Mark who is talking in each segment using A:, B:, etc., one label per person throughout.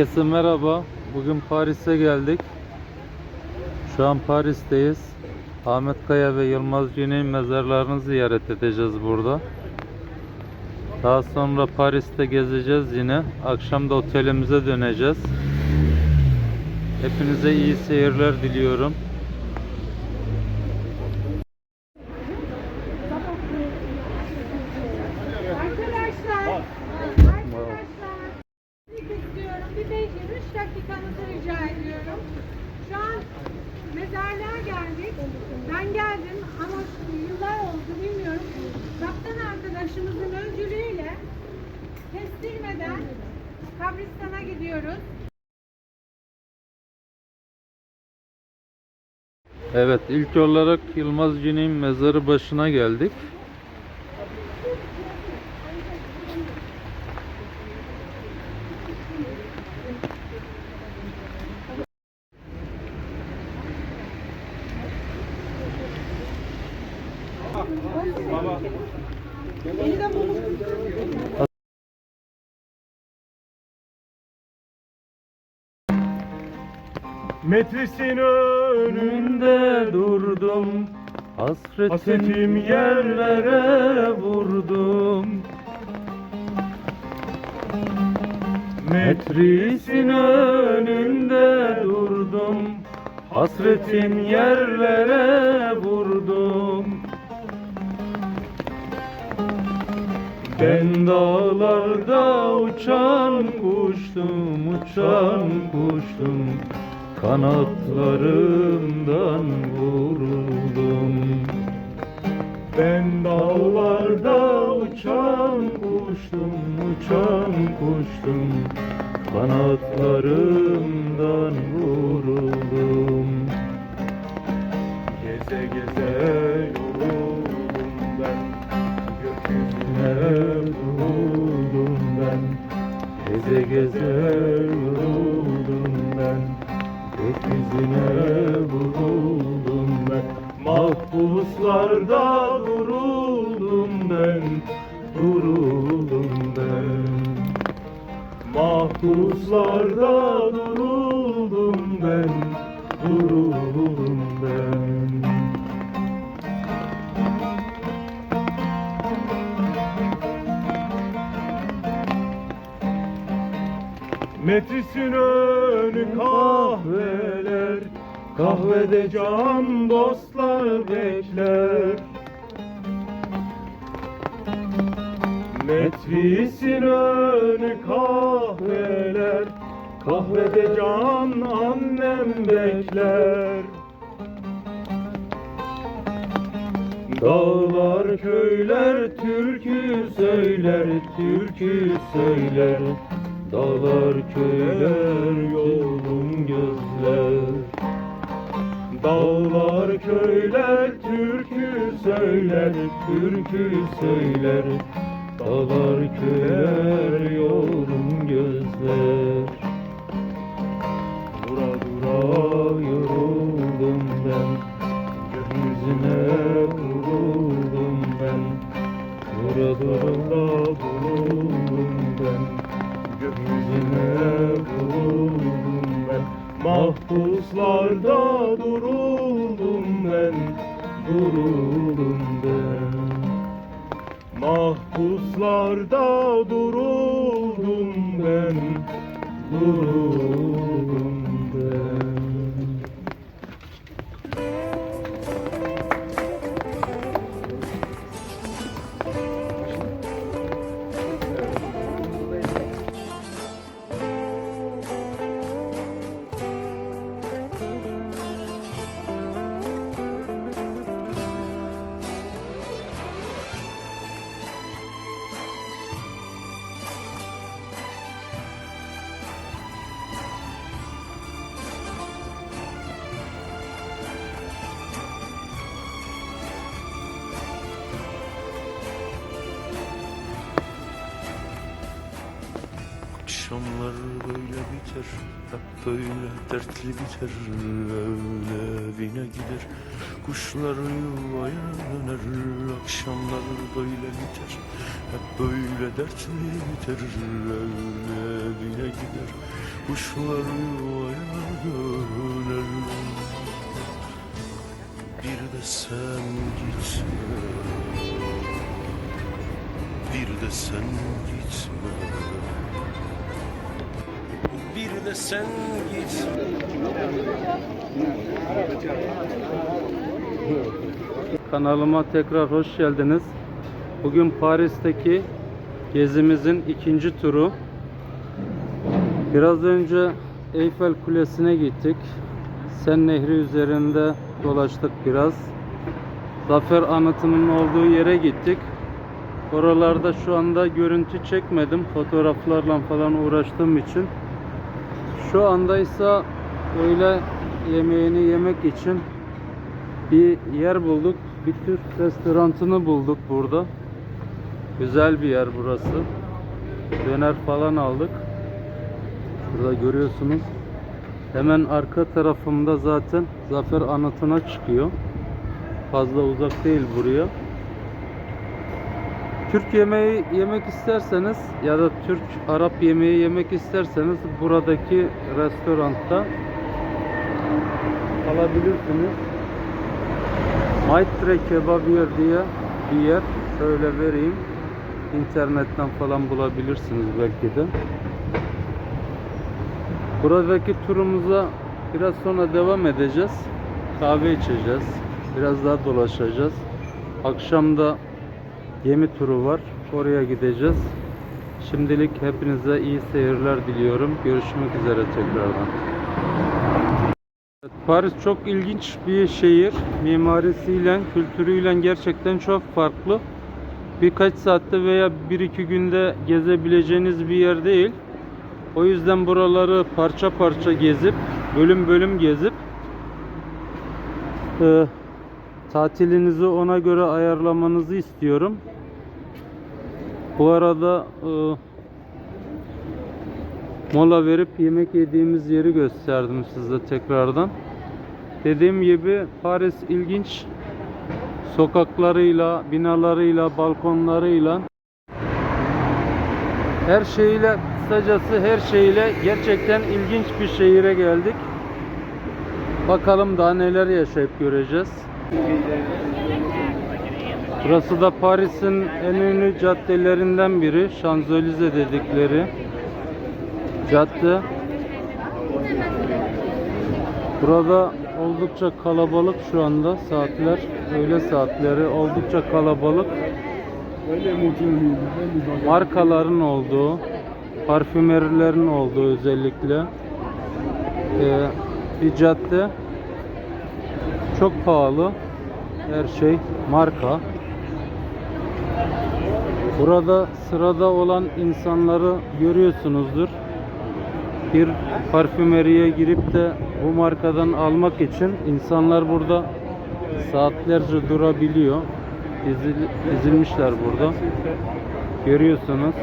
A: Herkese merhaba. Bugün Paris'e geldik. Şu an Paris'teyiz. Ahmet Kaya ve Yılmaz Güney mezarlarını ziyaret edeceğiz burada. Daha sonra Paris'te gezeceğiz yine. Akşam da otelimize döneceğiz. Hepinize iyi seyirler diliyorum.
B: Arkadaşlar, bir istiyorum. Bir 5 3 dakikanızı rica ediyorum. Şu an mezarlığa geldik. Ben geldim ama yıllar oldu bilmiyorum. Kaptan arkadaşımızın öncülüğüyle kestirmeden kabristana gidiyoruz.
A: Evet ilk olarak Yılmaz Güney'in mezarı başına geldik.
C: Metrisin önünde
A: Önünde durdum. Hasretim
C: Hasretim
A: yerlere vurdum. Metrisin önünde durdum. Hasretim yerlere vurdum. Ben dağlarda uçan kuştum, uçan kuştum Kanatlarımdan vuruldum. Ben dağlarda uçan kuştum, uçan kuştum. Kanatlarımdan vuruldum.
C: Geze geze yoruldum ben. Gökyüzüne
A: vuruldum ben. Geze geze Gökyüzüne vuruldum ben. Mahpuslarda duruldum ben Duruldum ben. Mahpuslarda
C: Metrisin önü kahveler Kahvede can dostlar bekler. Metrisin önü kahveler Kahvede can annem bekler. Dağlar köyler türkü söyler türkü söyler Dağlar köyler yolum gözler. Dağlar köyler türkü söyler türkü söyler. Dağlar köyler yolum gözler Mahpuslarda duruldum ben Duruldum ben
D: Akşamlar böyle biter Hep böyle dertli biter. Öyle evine gider Kuşlar yuvaya döner. Akşamlar böyle biter Hep böyle dertli biter. Öyle evine gider Kuşlar yuvaya döner. Bir de sen gitme. Bir de sen gitme de sen gitme
A: Kanalıma tekrar hoş geldiniz. Bugün Paris'teki gezimizin ikinci turu. Biraz önce Eyfel Kulesi'ne gittik. Sen Nehri üzerinde dolaştık biraz. Zafer Anıtı'nın olduğu yere gittik. Oralarda şu anda görüntü çekmedim. Fotoğraflarla falan uğraştığım için. Şu anda ise öğle yemeğini yemek için bir yer bulduk. Bir Türk restoranını bulduk burada. Güzel bir yer burası. Döner falan aldık. Burada görüyorsunuz. Hemen arka tarafımda zaten Zafer Anıtı'na çıkıyor. Fazla uzak değil buraya. Türk yemeği yemek isterseniz ya da Türk Arap yemeği yemek isterseniz buradaki restoranda alabilirsiniz. Maitre Kebabiyer diye bir yer. Şöyle vereyim. İnternetten falan bulabilirsiniz belki de. Buradaki turumuza biraz sonra devam edeceğiz. Kahve içeceğiz. Biraz daha dolaşacağız. Akşam da gemi turu var. Oraya gideceğiz. Şimdilik hepinize iyi seyirler diliyorum. Görüşmek üzere tekrardan. Paris çok ilginç bir şehir. Mimarisiyle, kültürüyle gerçekten çok farklı. Birkaç saatte veya bir iki günde gezebileceğiniz bir yer değil. O yüzden buraları parça parça gezip, bölüm bölüm gezip e, tatilinizi ona göre ayarlamanızı istiyorum. Bu arada e, mola verip yemek yediğimiz yeri gösterdim size tekrardan. Dediğim gibi Paris ilginç sokaklarıyla, binalarıyla, balkonlarıyla her şeyiyle kısacası her şeyiyle gerçekten ilginç bir şehire geldik. Bakalım daha neler yaşayıp göreceğiz. Burası da Paris'in en ünlü caddelerinden biri. Şanzelize dedikleri cadde. Burada oldukça kalabalık şu anda saatler. Öğle saatleri oldukça kalabalık. Markaların olduğu, parfümerilerin olduğu özellikle ee, bir cadde. Çok pahalı. Her şey marka. Burada sırada olan insanları görüyorsunuzdur. Bir parfümeriye girip de bu markadan almak için insanlar burada saatlerce durabiliyor. Dizil, dizilmişler burada. Görüyorsunuz.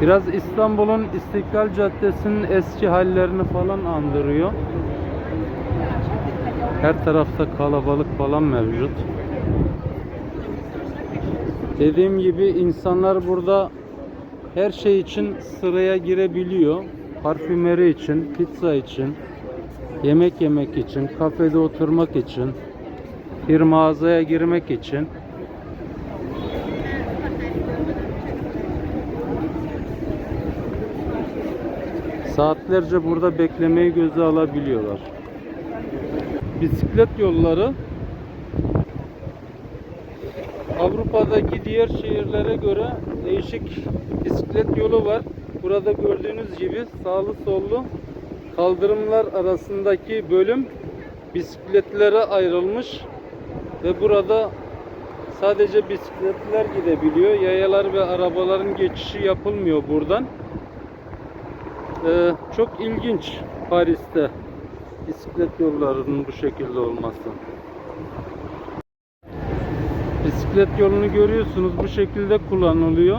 A: Biraz İstanbul'un İstiklal Caddesi'nin eski hallerini falan andırıyor. Her tarafta kalabalık falan mevcut. Dediğim gibi insanlar burada her şey için sıraya girebiliyor. Parfümeri için, pizza için, yemek yemek için, kafede oturmak için, bir mağazaya girmek için. Saatlerce burada beklemeyi göze alabiliyorlar. Bisiklet yolları Avrupa'daki diğer şehirlere göre değişik bisiklet yolu var. Burada gördüğünüz gibi sağlı sollu kaldırımlar arasındaki bölüm bisikletlere ayrılmış ve burada sadece bisikletler gidebiliyor. Yayalar ve arabaların geçişi yapılmıyor buradan. Ee, çok ilginç Paris'te bisiklet yollarının bu şekilde olması. Bisiklet yolunu görüyorsunuz bu şekilde kullanılıyor.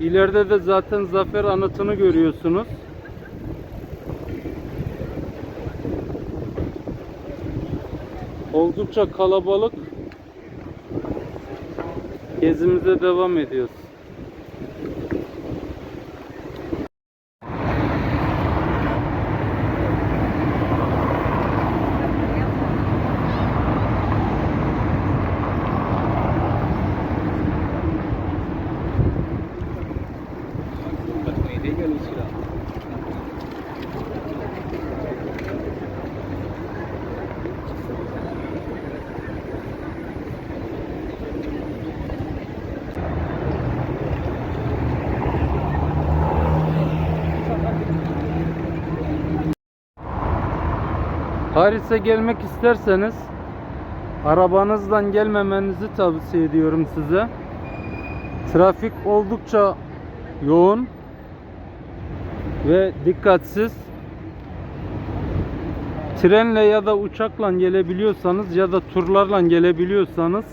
A: İleride de zaten Zafer Anıtı'nı görüyorsunuz. Oldukça kalabalık. Gezimize devam ediyoruz. Paris'e gelmek isterseniz arabanızla gelmemenizi tavsiye ediyorum size. Trafik oldukça yoğun ve dikkatsiz. Trenle ya da uçakla gelebiliyorsanız ya da turlarla gelebiliyorsanız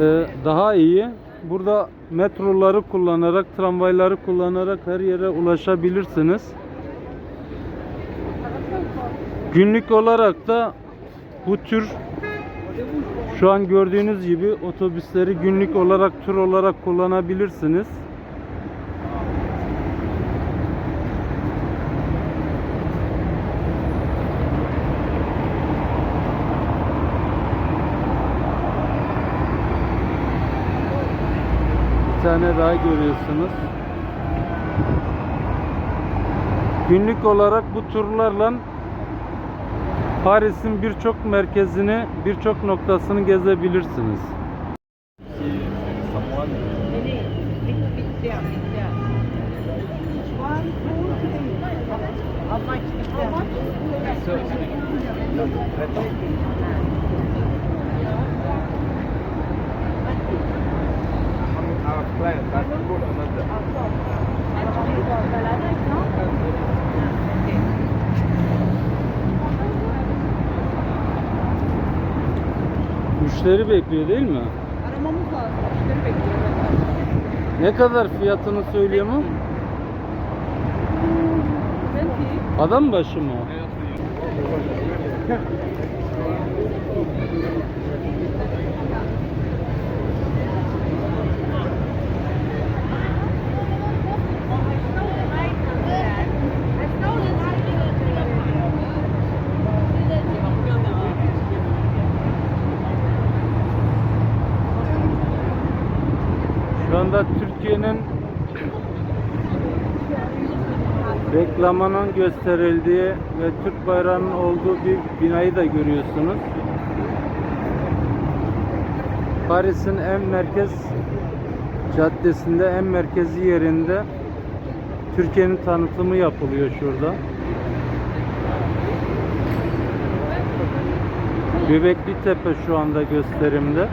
A: e, daha iyi. Burada metroları kullanarak, tramvayları kullanarak her yere ulaşabilirsiniz. Günlük olarak da bu tür şu an gördüğünüz gibi otobüsleri günlük olarak tur olarak kullanabilirsiniz. Bir tane daha görüyorsunuz. Günlük olarak bu turlarla Paris'in birçok merkezini, birçok noktasını gezebilirsiniz. Müşteri bekliyor değil mi?
B: Aramamız lazım. Müşteri bekliyor.
A: Ne kadar fiyatını söylüyor mu? Adam başı mı? o? Şu anda Türkiye'nin reklamının gösterildiği ve Türk bayrağının olduğu bir binayı da görüyorsunuz. Paris'in en merkez caddesinde, en merkezi yerinde Türkiye'nin tanıtımı yapılıyor şurada. Göbekli Tepe şu anda gösterimde.